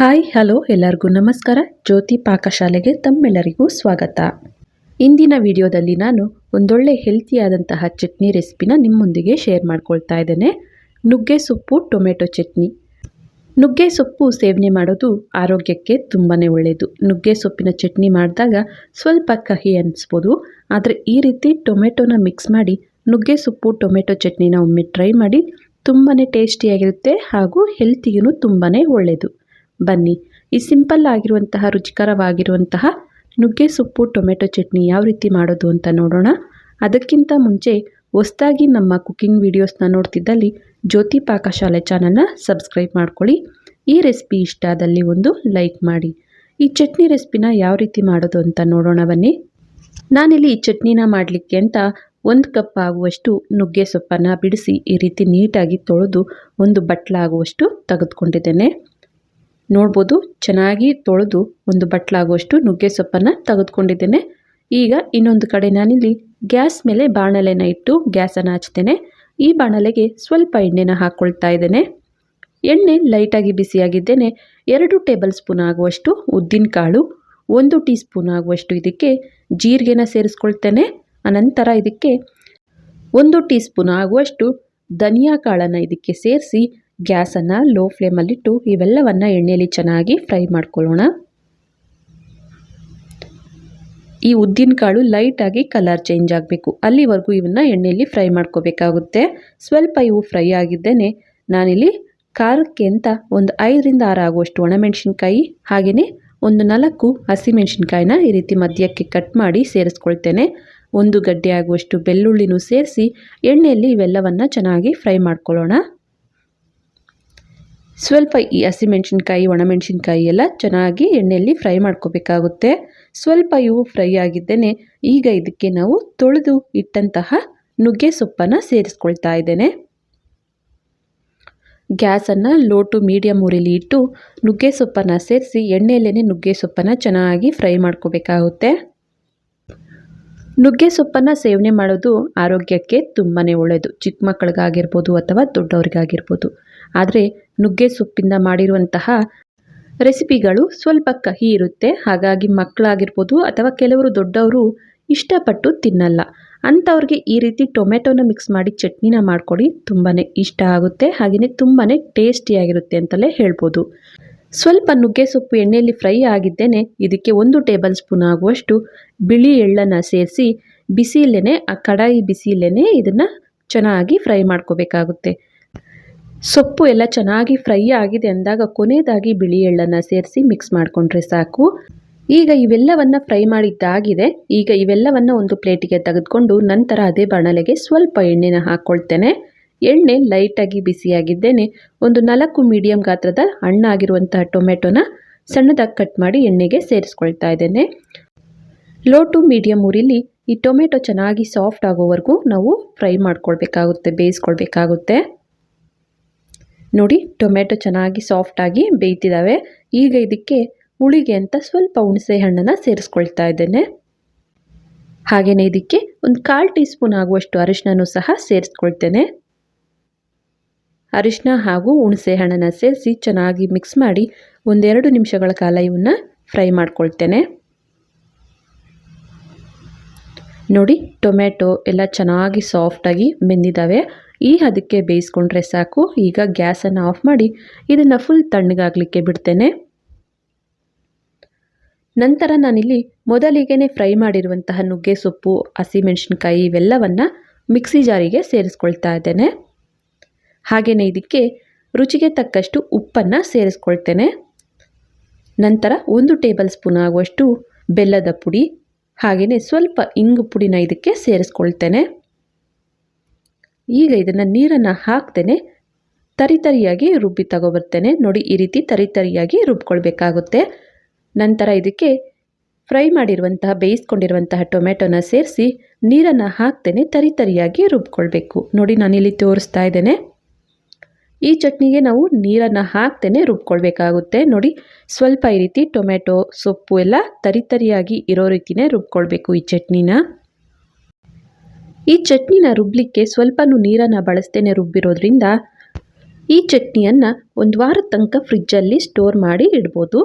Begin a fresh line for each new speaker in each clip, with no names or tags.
Hi, hello ಎಲ್ಲರಿಗೂ ನಮಸ್ಕಾರ. ಜ್ಯೋತಿ ಪಾಕಶಾಲೆಗೆ ತಮ್ಮೆಲ್ಲರಿಗೂ ಸ್ವಾಗತ. ಇಂದಿನ ವಿಡಿಯೋದಲ್ಲಿ ನಾನು ಒಂದೊಳ್ಳೆ ಹೆಲ್ತಿಯಾದಂತಹ ಚಟ್ನಿ ರೆಸಿಪಿನ ನಿಮ್ಮೊಂದಿಗೆ ಶೇರ್ ಮಾಡ್ಕೊಳ್ತಾ ಇದ್ದೇನೆ. ನುಗ್ಗೆ ಸೊಪ್ಪು, ಟೊಮೆಟೊ ಚಟ್ನಿ. ನುಗ್ಗೆ ಸೊಪ್ಪು ಸೇವನೆ ಮಾಡೋದು ಆರೋಗ್ಯಕ್ಕೆ ತುಂಬಾ ಒಳ್ಳೆಯದು ನುಗ್ಗೆ ಸೊಪ್ಪಿನ ಚಟ್ನಿ ಮಾಡಿದಾಗ ಸ್ವಲ್ಪ ಕಹಿ ಅನಿಸ್ಬೋದು. ಆದರೆ ಈ ರೀತಿ ಟೊಮೆಟೊನ ಮಿಕ್ಸ್ ಮಾಡಿ ನುಗ್ಗೆ ಸೊಪ್ಪು, ಟೊಮೆಟೊ ಚಟ್ನಿನ ಒಮ್ಮೆ ಟ್ರೈ ಮಾಡಿ ತುಂಬಾ ಟೇಸ್ಟಿಯಾಗಿರುತ್ತೆ ಹಾಗೂ ಹೆಲ್ತಿಗೂ ತುಂಬಾ ಒಳ್ಳೆಯದು ಬನ್ನಿ. ಈ ಸಿಂಪಲ್ ಆಗಿರುವಂತಹ, ರುಚಿಕರವಾಗಿರುವಂತಹ ನುಗ್ಗೆ ಸೊಪ್ಪು, ಟೊಮೆಟೊ ಚಟ್ನಿ ಯಾವ ರೀತಿ ಮಾಡೋದು ಅಂತ ನೋಡೋಣ. ಅದಕ್ಕಿಂತ ಮುಂಚೆ ಹೊಸ್ದಾಗಿ ನಮ್ಮ ಕುಕ್ಕಿಂಗ್ ವೀಡಿಯೋಸ್ನ ನೋಡ್ತಿದ್ದಲ್ಲಿ ಜ್ಯೋತಿ ಪಾಕಶಾಲೆ ಚಾನಲ್ನ ಸಬ್ಸ್ಕ್ರೈಬ್ ಮಾಡ್ಕೊಳ್ಳಿ. ಈ ರೆಸಿಪಿ ಇಷ್ಟ ಆದಲ್ಲಿ ಒಂದು ಲೈಕ್ ಮಾಡಿ. ಈ ಚಟ್ನಿ ರೆಸಿಪಿನ ಯಾವ ರೀತಿ ಮಾಡೋದು ಅಂತ ನೋಡೋಣ ಬನ್ನಿ. ನಾನಿಲ್ಲಿ ಈ ಚಟ್ನಿನ ಮಾಡಲಿಕ್ಕೆ ಅಂತ ಒಂದು ಕಪ್ ಆಗುವಷ್ಟು ನುಗ್ಗೆ ಸೊಪ್ಪನ್ನು ಬಿಡಿಸಿ ಈ ರೀತಿ ನೀಟಾಗಿ ತೊಳೆದು ಒಂದು ಬಟ್ಲಾಗುವಷ್ಟು ತೆಗೆದುಕೊಂಡಿದ್ದೇನೆ. ನೋಡ್ಬೋದು, ಚೆನ್ನಾಗಿ ತೊಳೆದು ಒಂದು ಬಟ್ಲಾಗುವಷ್ಟು ನುಗ್ಗೆ ಸೊಪ್ಪನ್ನು ತೆಗೆದುಕೊಂಡಿದ್ದೇನೆ. ಈಗ ಇನ್ನೊಂದು ಕಡೆ ನಾನಿಲ್ಲಿ ಗ್ಯಾಸ್ ಮೇಲೆ ಬಾಣಲೆನ ಇಟ್ಟು ಗ್ಯಾಸನ್ನು ಹಚ್ತೇನೆ. ಈ ಬಾಣಲೆಗೆ ಸ್ವಲ್ಪ ಎಣ್ಣೆನ ಹಾಕ್ಕೊಳ್ತಾ ಇದ್ದೇನೆ. ಎಣ್ಣೆ ಲೈಟಾಗಿ ಬಿಸಿಯಾಗಿದ್ದೇನೆ. ಎರಡು ಟೇಬಲ್ ಸ್ಪೂನ್ ಆಗುವಷ್ಟು ಉದ್ದಿನಕಾಳು, ಒಂದು ಟೀ ಸ್ಪೂನ್ ಆಗುವಷ್ಟು ಇದಕ್ಕೆ ಜೀರಿಗೆನ ಸೇರಿಸ್ಕೊಳ್ತೇನೆ. ಅನಂತರ ಇದಕ್ಕೆ ಒಂದು ಟೀ ಸ್ಪೂನ್ ಆಗುವಷ್ಟು ಧನಿಯಾ ಕಾಳನ್ನು ಇದಕ್ಕೆ ಸೇರಿಸಿ ಗ್ಯಾಸನ್ನು ಲೋ ಫ್ಲೇಮಲ್ಲಿಟ್ಟು ಇವೆಲ್ಲವನ್ನು ಎಣ್ಣೆಯಲ್ಲಿ ಚೆನ್ನಾಗಿ ಫ್ರೈ ಮಾಡ್ಕೊಳ್ಳೋಣ. ಈ ಉದ್ದಿನಕಾಳು ಲೈಟಾಗಿ ಕಲರ್ ಚೇಂಜ್ ಆಗಬೇಕು. ಅಲ್ಲಿವರೆಗೂ ಇವನ್ನ ಎಣ್ಣೆಯಲ್ಲಿ ಫ್ರೈ ಮಾಡ್ಕೋಬೇಕಾಗುತ್ತೆ. ಸ್ವಲ್ಪ ಇವು ಫ್ರೈ ಆಗಿದ್ದೇನೆ. ನಾನಿಲ್ಲಿ ಖಾರಕ್ಕೆ ಅಂತ ಒಂದು ಐದರಿಂದ ಆರು ಆಗುವಷ್ಟು ಒಣಮೆಣಸಿನ್ಕಾಯಿ, ಹಾಗೆಯೇ ಒಂದು ನಾಲ್ಕು ಹಸಿಮೆಣಸಿನ್ಕಾಯಿನ ಈ ರೀತಿ ಮಧ್ಯಕ್ಕೆ ಕಟ್ ಮಾಡಿ ಸೇರಿಸ್ಕೊಳ್ತೇನೆ. ಒಂದು ಗಡ್ಡೆ ಆಗುವಷ್ಟು ಬೆಳ್ಳುಳ್ಳಿನೂ ಸೇರಿಸಿ ಎಣ್ಣೆಯಲ್ಲಿ ಇವೆಲ್ಲವನ್ನು ಚೆನ್ನಾಗಿ ಫ್ರೈ ಮಾಡ್ಕೊಳ್ಳೋಣ. ಸ್ವಲ್ಪ ಈ ಹಸಿಮೆಣ್ಸಿನ್ಕಾಯಿ ಒಣಮೆಣ್ಸಿನ್ಕಾಯಿ ಎಲ್ಲ ಚೆನ್ನಾಗಿ ಎಣ್ಣೆಯಲ್ಲಿ ಫ್ರೈ ಮಾಡ್ಕೋಬೇಕಾಗುತ್ತೆ. ಸ್ವಲ್ಪ ಇವು ಫ್ರೈ ಆಗಿದ್ದೇನೆ. ಈಗ ಇದಕ್ಕೆ ನಾವು ತೊಳೆದು ಇಟ್ಟಂತಹ ನುಗ್ಗೆ ಸೊಪ್ಪನ್ನು ಸೇರಿಸ್ಕೊಳ್ತಾ ಇದ್ದೇನೆ. ಗ್ಯಾಸನ್ನು ಲೋ ಟು ಮೀಡಿಯಮ್ ಊರಿಲಿ ಇಟ್ಟು ನುಗ್ಗೆ ಸೊಪ್ಪನ್ನು ಸೇರಿಸಿ ಎಣ್ಣೆಯಲ್ಲೇ ನುಗ್ಗೆ ಸೊಪ್ಪನ್ನು ಚೆನ್ನಾಗಿ ಫ್ರೈ ಮಾಡ್ಕೋಬೇಕಾಗುತ್ತೆ. ನುಗ್ಗೆ ಸೊಪ್ಪನ್ನು ಸೇವನೆ ಮಾಡೋದು ಆರೋಗ್ಯಕ್ಕೆ ತುಂಬಾ ಒಳ್ಳೆಯದು ಚಿಕ್ಕ ಮಕ್ಕಳಿಗಾಗಿರ್ಬೋದು ಅಥವಾ ದೊಡ್ಡವ್ರಿಗಾಗಿರ್ಬೋದು. ಆದರೆ ನುಗ್ಗೆ ಸೊಪ್ಪಿಂದ ಮಾಡಿರುವಂತಹ ರೆಸಿಪಿಗಳು ಸ್ವಲ್ಪ ಕಹಿ ಇರುತ್ತೆ. ಹಾಗಾಗಿ ಮಕ್ಕಳಾಗಿರ್ಬೋದು ಅಥವಾ ಕೆಲವರು ದೊಡ್ಡವರು ಇಷ್ಟಪಟ್ಟು ತಿನ್ನಲ್ಲ. ಅಂಥವ್ರಿಗೆ ಈ ರೀತಿ ಟೊಮೆಟೊನ ಮಿಕ್ಸ್ ಮಾಡಿ ಚಟ್ನಿನ ಮಾಡಿಕೊಡಿ ತುಂಬಾ ಇಷ್ಟ ಆಗುತ್ತೆ. ಹಾಗೆಯೇ ತುಂಬಾ ಟೇಸ್ಟಿಯಾಗಿರುತ್ತೆ ಅಂತಲೇ ಹೇಳ್ಬೋದು. ಸ್ವಲ್ಪ ನುಗ್ಗೆ ಸೊಪ್ಪು ಎಣ್ಣೆಯಲ್ಲಿ ಫ್ರೈ ಆಗಿದ್ದೇನೆ. ಇದಕ್ಕೆ ಒಂದು ಟೇಬಲ್ ಸ್ಪೂನ್ ಆಗುವಷ್ಟು ಬಿಳಿ ಎಳ್ಳನ್ನು ಸೇರಿಸಿ ಬಿಸಿಲೆನೆ, ಆ ಕಡಾಯಿ ಬಿಸಿಲೆನೆ ಇದನ್ನು ಚೆನ್ನಾಗಿ ಫ್ರೈ ಮಾಡ್ಕೋಬೇಕಾಗುತ್ತೆ. ಸೊಪ್ಪು ಎಲ್ಲ ಚೆನ್ನಾಗಿ ಫ್ರೈ ಆಗಿದೆ ಅಂದಾಗ ಕೊನೆಯದಾಗಿ ಬಿಳಿ ಎಳ್ಳನ್ನು ಸೇರಿಸಿ ಮಿಕ್ಸ್ ಮಾಡಿಕೊಂಡ್ರೆ ಸಾಕು. ಈಗ ಇವೆಲ್ಲವನ್ನ ಫ್ರೈ ಮಾಡಿದ್ದಾಗಿದೆ. ಈಗ ಇವೆಲ್ಲವನ್ನು ಒಂದು ಪ್ಲೇಟಿಗೆ ತೆಗೆದುಕೊಂಡು ನಂತರ ಅದೇ ಬಾಣಲೆಗೆ ಸ್ವಲ್ಪ ಎಣ್ಣೆನ ಹಾಕ್ಕೊಳ್ತೇನೆ ಎಣ್ಣೆ ಲೈಟಾಗಿ ಬಿಸಿಯಾಗಿದ್ದೇನೆ. ಒಂದು ನಾಲ್ಕು ಮೀಡಿಯಂ ಗಾತ್ರದ ಹಣ್ಣಾಗಿರುವಂತಹ ಟೊಮೆಟೊನ ಸಣ್ಣದಾಗಿ ಕಟ್ ಮಾಡಿ ಎಣ್ಣೆಗೆ ಸೇರಿಸ್ಕೊಳ್ತಾ ಇದ್ದೇನೆ. ಲೋ ಟು ಮೀಡಿಯಂ ಉರಿಲಿ ಈ ಟೊಮೆಟೊ ಚೆನ್ನಾಗಿ ಸಾಫ್ಟ್ ಆಗೋವರೆಗೂ ನಾವು ಫ್ರೈ ಮಾಡ್ಕೊಳ್ಬೇಕಾಗುತ್ತೆ, ಬೇಯಿಸ್ಕೊಳ್ಬೇಕಾಗುತ್ತೆ. ನೋಡಿ ಟೊಮೆಟೊ ಚೆನ್ನಾಗಿ ಸಾಫ್ಟಾಗಿ ಬೇಯ್ತಿದ್ದಾವೆ ಈಗ ಇದಕ್ಕೆ ಹುಳಿಗೆ ಅಂತ ಸ್ವಲ್ಪ ಹುಣಸೆ ಹಣ್ಣನ್ನು ಸೇರಿಸ್ಕೊಳ್ತಾ ಇದ್ದೇನೆ. ಹಾಗೆಯೇ ಇದಕ್ಕೆ ಒಂದು ಕಾಲು ಟೀ ಸ್ಪೂನ್ ಆಗುವಷ್ಟು ಅರಿಶಿನೂ ಸಹ ಸೇರಿಸ್ಕೊಳ್ತೇನೆ. ಅರಿಶಿನ ಹಾಗೂ ಹುಣಸೆ ಹಣ್ಣನ್ನು ಸೇರಿಸಿ ಚೆನ್ನಾಗಿ ಮಿಕ್ಸ್ ಮಾಡಿ ಒಂದೆರಡು ನಿಮಿಷಗಳ ಕಾಲ ಇವನ್ನ ಫ್ರೈ ಮಾಡ್ಕೊಳ್ತೇನೆ. ನೋಡಿ ಟೊಮೆಟೊ ಎಲ್ಲ ಚೆನ್ನಾಗಿ ಸಾಫ್ಟಾಗಿ ಬೆಂದಿದ್ದಾವೆ ಈ ಹದಕ್ಕೆ ಬೇಯಿಸ್ಕೊಂಡ್ರೆ ಸಾಕು. ಈಗ ಗ್ಯಾಸನ್ನು ಆಫ್ ಮಾಡಿ ಇದನ್ನು ಫುಲ್ ತಣ್ಣಗಾಗಲಿಕ್ಕೆ ಬಿಡ್ತೇನೆ. ನಂತರ ನಾನಿಲ್ಲಿ ಮೊದಲಿಗೆ ಫ್ರೈ ಮಾಡಿರುವಂತಹ ನುಗ್ಗೆ, ಸೊಪ್ಪು ಹಸಿಮೆಣಸಿನ್ಕಾಯಿ ಇವೆಲ್ಲವನ್ನು ಮಿಕ್ಸಿ ಜಾರಿಗೆ ಸೇರಿಸ್ಕೊಳ್ತಾ ಇದ್ದೇನೆ. ಹಾಗೆಯೇ ಇದಕ್ಕೆ ರುಚಿಗೆ ತಕ್ಕಷ್ಟು ಉಪ್ಪನ್ನು ಸೇರಿಸ್ಕೊಳ್ತೇನೆ. ನಂತರ ಒಂದು ಟೇಬಲ್ ಸ್ಪೂನ್ ಆಗುವಷ್ಟು ಬೆಲ್ಲದ ಪುಡಿ ಹಾಗೆಯೇ ಸ್ವಲ್ಪ ಇಂಗು ಪುಡಿನ ಇದಕ್ಕೆ ಸೇರಿಸ್ಕೊಳ್ತೇನೆ. ಈಗ ಇದನ್ನು ನೀರನ್ನು ಹಾಕ್ತೇನೆ. ತರಿತರಿಯಾಗಿ ರುಬ್ಬಿ ತಗೊಬರ್ತೇನೆ. ನೋಡಿ, ಈ ರೀತಿ ತರಿತರಿಯಾಗಿ ರುಬ್ಕೊಳ್ಬೇಕಾಗುತ್ತೆ. ನಂತರ ಇದಕ್ಕೆ ಫ್ರೈ ಮಾಡಿರುವಂತಹ, ಬೇಯಿಸ್ಕೊಂಡಿರುವಂತಹ ಟೊಮೆಟೊನ ಸೇರಿಸಿ ನೀರನ್ನು ಹಾಕ್ತೇನೆ. ತರಿತರಿಯಾಗಿ ರುಬ್ಕೊಳ್ಬೇಕು. ನೋಡಿ, ನಾನಿಲ್ಲಿ ತೋರಿಸ್ತಾ ಇದ್ದೇನೆ. ಈ ಚಟ್ನಿಗೆ ನಾವು ನೀರನ್ನು ಹಾಕ್ತೇನೆ, ರುಬ್ಕೊಳ್ಬೇಕಾಗುತ್ತೆ. ನೋಡಿ, ಸ್ವಲ್ಪ ಈ ರೀತಿ ಟೊಮೆಟೊ ಸೊಪ್ಪು ಎಲ್ಲ ತರಿತರಿಯಾಗಿ ಇರೋ ರೀತಿಯೇ ರುಬ್ಕೊಳ್ಬೇಕು ಈ ಚಟ್ನಿನ. ಈ ಚಟ್ನಿನ ರುಬ್ಲಿಕ್ಕೆ ಸ್ವಲ್ಪನೂ ನೀರನ್ನು ಬಳಸ್ತೇನೆ ರುಬ್ಬಿರೋದ್ರಿಂದ ಈ ಚಟ್ನಿಯನ್ನು ಒಂದು ವಾರದ ತನಕ ಫ್ರಿಜ್ಜಲ್ಲಿ ಸ್ಟೋರ್ ಮಾಡಿ ಇಡ್ಬೋದು.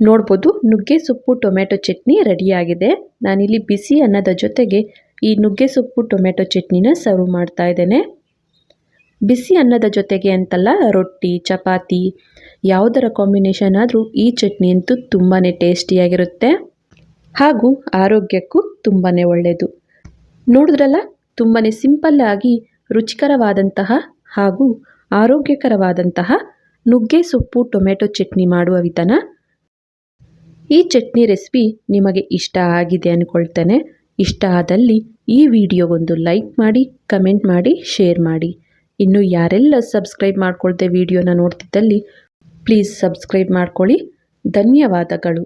ನೋಡ್ಬೋದು, ನುಗ್ಗೆ ಸೊಪ್ಪು, ಟೊಮೆಟೊ ಚಟ್ನಿ ರೆಡಿಯಾಗಿದೆ. ನಾನಿಲ್ಲಿ ಬಿಸಿ ಅನ್ನದ ಜೊತೆಗೆ ಈ ನುಗ್ಗೆ ಸೊಪ್ಪು, ಟೊಮೆಟೊ ಚಟ್ನಿನ ಸರ್ವ್ ಮಾಡ್ತಾ ಇದ್ದೇನೆ. ಬಿಸಿ ಅನ್ನದ ಜೊತೆಗೆ ಅಂತಲ್ಲ ರೊಟ್ಟಿ, ಚಪಾತಿ, ಯಾವುದರ ಕಾಂಬಿನೇಷನ್ ಆದರೂ ಈ ಚಟ್ನಿ ಅಂತೂ ತುಂಬಾ ಟೇಸ್ಟಿಯಾಗಿರುತ್ತೆ ಹಾಗೂ ಆರೋಗ್ಯಕ್ಕೂ ತುಂಬಾ ಒಳ್ಳೆಯದು ನೋಡಿದ್ರಲ್ಲ ತುಂಬಾ ಸಿಂಪಲ್ಲಾಗಿ ರುಚಿಕರವಾದಂತಹ ಹಾಗೂ ಆರೋಗ್ಯಕರವಾದಂತಹ ನುಗ್ಗೆ ಸೊಪ್ಪು, ಟೊಮೆಟೊ ಚಟ್ನಿ ಮಾಡುವ ವಿಧಾನ. ಈ ಚಟ್ನಿ ರೆಸಿಪಿ ನಿಮಗೆ ಇಷ್ಟ ಆಗಿದೆ ಅಂದ್ಕೊಳ್ತೇನೆ ಇಷ್ಟ ಆದಲ್ಲಿ ಈ ವಿಡಿಯೋಗೊಂದು ಲೈಕ್ ಮಾಡಿ, ಕಮೆಂಟ್ ಮಾಡಿ, ಶೇರ್ ಮಾಡಿ. ಇನ್ನು ಯಾರೆಲ್ಲ ಸಬ್ಸ್ಕ್ರೈಬ್ ಮಾಡ್ಕೊಳ್ದೆ ವಿಡಿಯೋನ ನೋಡ್ತಿದ್ದಲ್ಲಿ, ಪ್ಲೀಸ್ ಸಬ್ಸ್ಕ್ರೈಬ್ ಮಾಡ್ಕೊಳ್ಳಿ. ಧನ್ಯವಾದಗಳು.